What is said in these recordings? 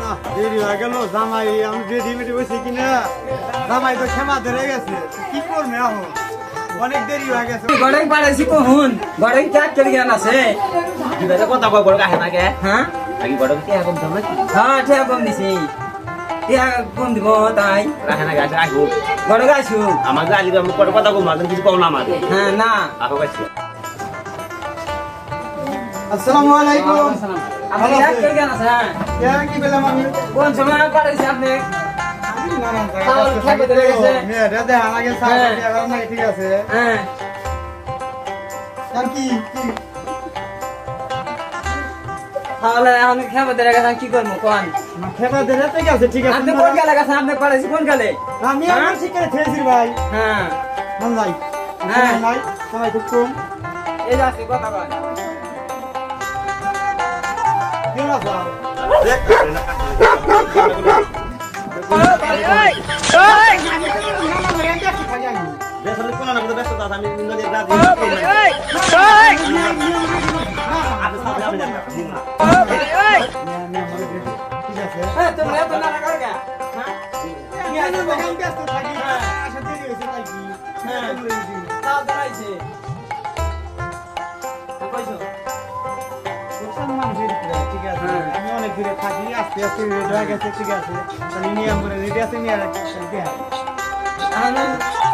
না, দেরি হয়ে গেল জামাই আমি রেডি মেডি বসে কিনা জামাই তো ক্ষমা ধরে গেছে কি করবে এখন অনেক দেরি হয়ে গেছে গড়ে পাড়াইছি কহুন গড়ে ক্যাক করে জ্ঞান আছে দিবারে কথা কয় বড় কাহে নাকে হ্যাঁ আগে বড় কি এখন তো নাকি? হ্যাঁ ঠিক কম দিছি। টিয়া কম দিব তাই। রাহে নাকে আসে আইবো গড়ে গাইছু আমার গালি আমি কত কথা কম মাঝে কিছু কম না আমার হ্যাঁ না। আহো গাইছি আসসালামু আলাইকুম। আপনি ক্যাক করে জ্ঞান আছে হ্যাঁ। কি পেলাম আমি? কোন সময় পাড়াইছি আপনি? আমি নানান জায়গায় তাহলে এখন খেপে ধরে গেছে কি করব কোন? না, খেপা ধরে ঠিক আছে? ঠিক আছে আপনি কোন গেলে গেছে আপনি পাড়াইছি কোন গেলে আমি হ্যাঁ? আমার ঠিক করে খেয়েছি ভাই। হ্যাঁ। নাই। হ্যাঁ। নাই। সময় খুব কম। এই যাচ্ছি কথা কয় কেন আছো বেসলে না ব্যস্ত দাদা আমি ঠিক আছে হ্যাঁ হ্যাঁ আমি হ্যাঁ। হ্যাঁ হ্যাঁ। অনেক দূরে থাকি আস্তে আস্তে রেড হয়ে গেছে ঠিক আছে নিয়ম করে রেডি আছে নিয়ে রাখি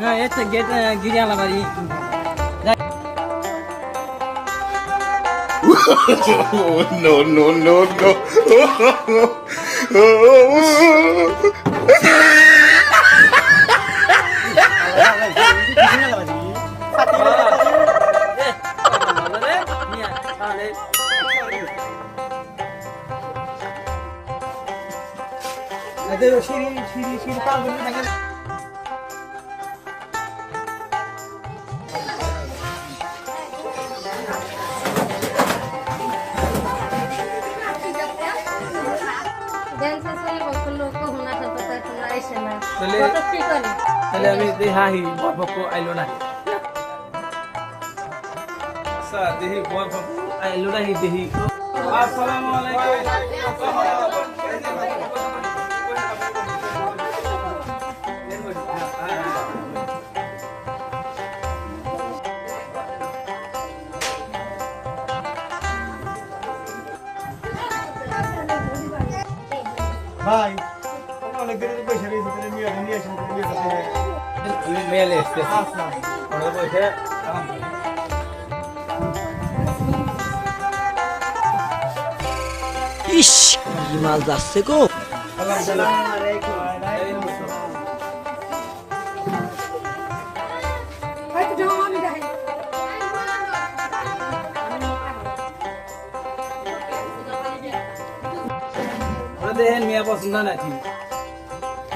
হ্যাঁ এতে গেট গিরিয়ালা বাড়ি। Oh, no, no, no, no. এদের সিঁড়ি সিঁড়ি সিঁড়ি পার করে তাহলে- তাহলে আমি দেহাহি বরপক্ষ আইলো না স্যার দেহি বরপক্ষ আইলো না দেহি। আসসালামু আলাইকুম। ভাই অনেক দিন পয়সা রয়েছে তাহলে নিয়ে আসেন, নিয়ে আসেন নিয়ে আসেন আমি মেলে এসেছি আচ্ছা ওরা বসে ইস কি মাছ যাচ্ছে গো ওরা দেখেন মেয়ে পছন্দ নাকি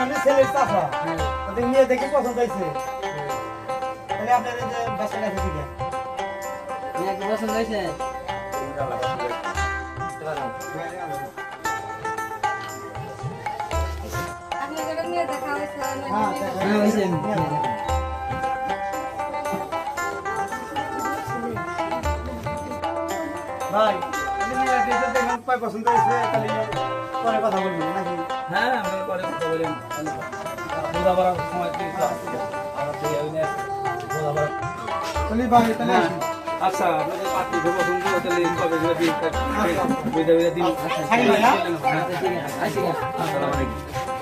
দেখবেন আপনাদের ছেলের চাচা। ওদের মেয়ে দেখে পছন্দ হয়েছে। তাহলে আপনাদের যে বাচ্চা ঠিক আছে পছন্দ নিয়ে হ্যাঁ হ্যাঁ, হয়েছে। ভাই। যদি মেয়ে দেখে দেখেন কয় পছন্দ হয়েছে তাহলে পরে কথা বলব নাকি? হ্যাঁ আমি পরে কথা বোঝা সময় তাহলে ভাই তাহলে আচ্ছা আপনাদের পাত্রী তো পছন্দ তাহলে কবে দিন হ্যাঁ? আসসালামু আলাইকুম।